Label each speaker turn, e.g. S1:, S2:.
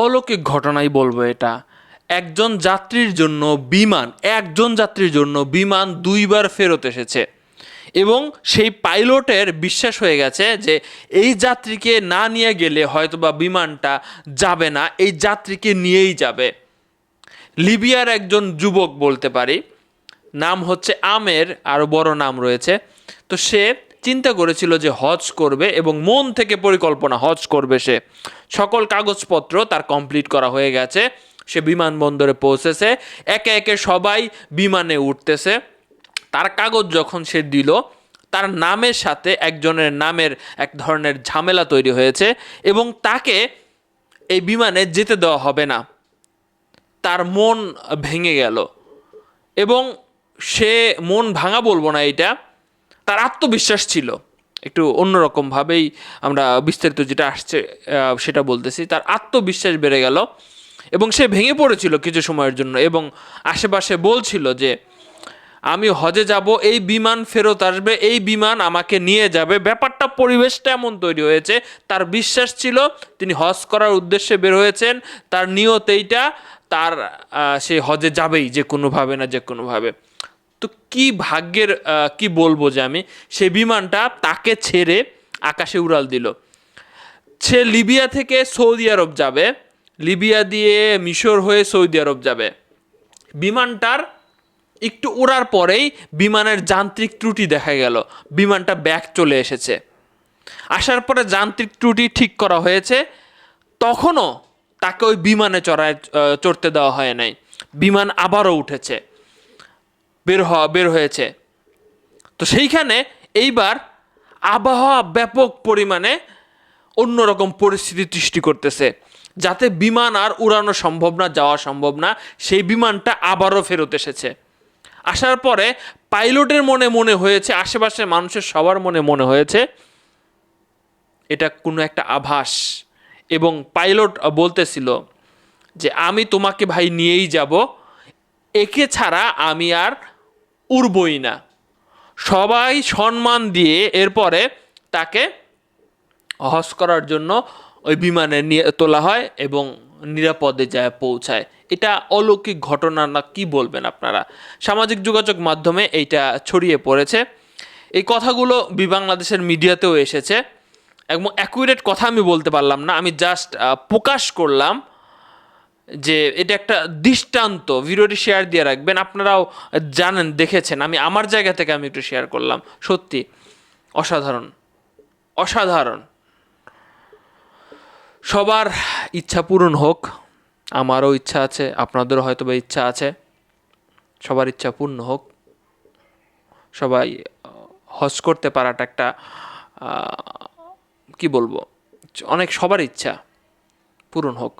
S1: অলৌকিক ঘটনাই বলব এটা। একজন যাত্রীর জন্য বিমান, একজন যাত্রীর জন্য বিমান দুইবার ফেরত এসেছে। এবং সেই পাইলটের বিশ্বাস হয়ে গেছে যে এই যাত্রীকে না নিয়ে গেলে হয়তোবা বিমানটা যাবে না, এই যাত্রীকে নিয়েই যাবে। লিবিয়ার একজন যুবক বলতে পারি, নাম হচ্ছে আমের আরও বড় নাম রয়েছে। তো সে চিন্তা করেছিল যে হজ করবে এবং মন থেকে পরিকল্পনা, হজ করবে সে। সকল কাগজপত্র তার কমপ্লিট করা হয়ে গেছে। সে বিমানবন্দরে পৌঁছেছে। একে একে সবাই বিমানে উঠতেছে। তার কাগজ যখন সে দিল, তার নামের সাথে একজনের নামের এক ধরনের ঝামেলা তৈরি হয়েছে এবং তাকে এই বিমানে যেতে দেওয়া হবে না। তার মন ভেঙে গেল এবং সে মন ভাঙা বলব না এটা। তার আত্মবিশ্বাস ছিল। একটু অন্যরকমভাবেই আমরা বিস্তারিত যেটা আসছে সেটা বলতেছি। তার আত্মবিশ্বাস বেড়ে গেল এবং সে ভেঙে পড়েছিল কিছু সময়ের জন্য এবং আশেপাশে বলছিল যে, আমি হজে যাব, এই বিমান ফেরত আসবে, এই বিমান আমাকে নিয়ে যাবে। ব্যাপারটা, পরিবেশটা এমন তৈরি হয়েছে। তার বিশ্বাস ছিল, তিনি হজ করার উদ্দেশ্যে বের হয়েছেন। তার নিয়ত এইটা, তার সে হজে যাবেই যে কোনোভাবে না যে কোনোভাবে। তো কি ভাগ্যের কি বলব যে আমি? সে বিমানটা তাকে ছেড়ে আকাশে উড়াল দিল। সে লিবিয়া থেকে সৌদি আরব যাবে। লিবিয়া দিয়ে মিশর হয়ে সৌদি আরব যাবে। বিমানটার একটু ওড়ার পরেই বিমানের যান্ত্রিক ত্রুটি দেখা গেল। বিমানটা ব্যাক চলে এসেছে। আসার পরে যান্ত্রিক ত্রুটি ঠিক করা হয়েছে। তখনও তাকে ওই বিমানে চড়ায় চড়তে দেওয়া হয় নাই। বিমান আবারও উঠেছে। বের হওয়া, বের হয়েছে। তো সেইখানে এইবার আবহাওয়া ব্যাপক পরিমাণে অন্যরকম পরিস্থিতি সৃষ্টি করতেছে, যাতে বিমান আর উড়ানো সম্ভব না, যাওয়া সম্ভব না, সেই বিমানটা আবারও ফেরত এসেছে। আসার পরে পাইলটের মনে মনে হয়েছে, আশেপাশের মানুষের সবার মনে মনে হয়েছে, এটা কোনো একটা আভাস। এবং পাইলট বলতেছিল যে, আমি তোমাকে ভাই নিয়েই যাব, একে ছাড়া আমি আর উড়বই না। সবাই সম্মান দিয়ে এরপরে তাকে হজ করার জন্য ওই বিমানে নিয়ে তোলা হয় এবং নিরাপদে যায়, পৌঁছায়। এটা অলৌকিক ঘটনা না কি বলবেন আপনারা? সামাজিক যোগাযোগ মাধ্যমে এইটা ছড়িয়ে পড়েছে। এই কথাগুলো বাংলাদেশের মিডিয়াতেও এসেছে। এবং অ্যাকুরেট কথা আমি বলতে পারলাম না, আমি জাস্ট প্রকাশ করলাম। যে এটা একটা দৃষ্টান্ত, ভিডিওটি শেয়ার দিয়ে রাখবেন। আপনারাও জানেন, দেখেছেন। আমি আমার জায়গা থেকে আমি একটু শেয়ার করলাম। সত্যি, অসাধারণ অসাধারণ। সবার ইচ্ছা পূরণ হোক, আমারও ইচ্ছা আছে, আপনাদেরও হয়তো বা ইচ্ছা আছে, সবার ইচ্ছা পূর্ণ হোক, সবাই হজ করতে পারাটা একটা কি বলব, অনেক সবার ইচ্ছা পূরণ হোক।